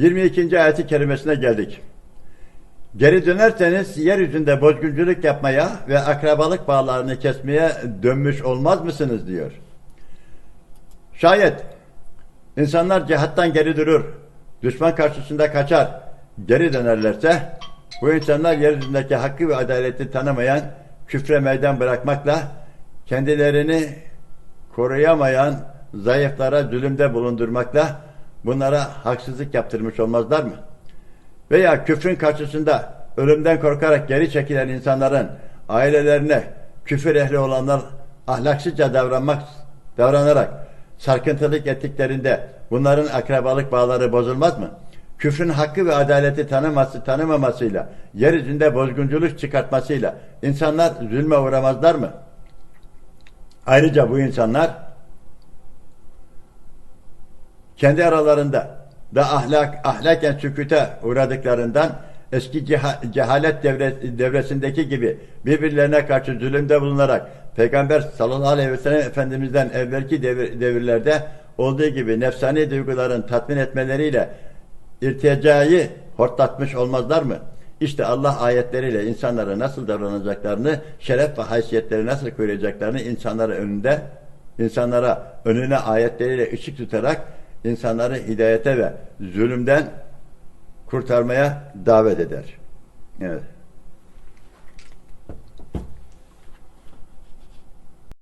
22. ayeti kerimesine geldik. Geri dönerseniz yeryüzünde bozgunculuk yapmaya ve akrabalık bağlarını kesmeye dönmüş olmaz mısınız diyor. Şayet insanlar cihattan geri durur, düşman karşısında kaçar, geri dönerlerse bu insanlar yeryüzündeki hakkı ve adaleti tanımayan, küfre meydan bırakmakla kendilerini koruyamayan zayıflara zulümde bulundurmakla bunlara haksızlık yaptırmış olmazlar mı? Veya küfrün karşısında ölümden korkarak geri çekilen insanların ailelerine küfür ehli olanlar ahlaksızca davranmak davranarak sarkıntılık ettiklerinde bunların akrabalık bağları bozulmaz mı? Küfrün hakkı ve adaleti tanıması tanımamasıyla, yeryüzünde bozgunculuk çıkartmasıyla insanlar zulme uğramazlar mı? Ayrıca bu insanlar kendi aralarında da ahlak ahlaken sükute uğradıklarından eski ceha- cehalet devre, devresindeki gibi birbirlerine karşı zulümde bulunarak Peygamber sallallahu aleyhi ve sellem Efendimiz'den evvelki devir- devirlerde olduğu gibi nefsani duyguların tatmin etmeleriyle irticayı hortlatmış olmazlar mı? İşte Allah ayetleriyle insanlara nasıl davranacaklarını, şeref ve haysiyetleri nasıl koruyacaklarını insanların önünde, insanlara önüne ayetleriyle ışık tutarak insanları hidayete ve zulümden kurtarmaya davet eder. Evet.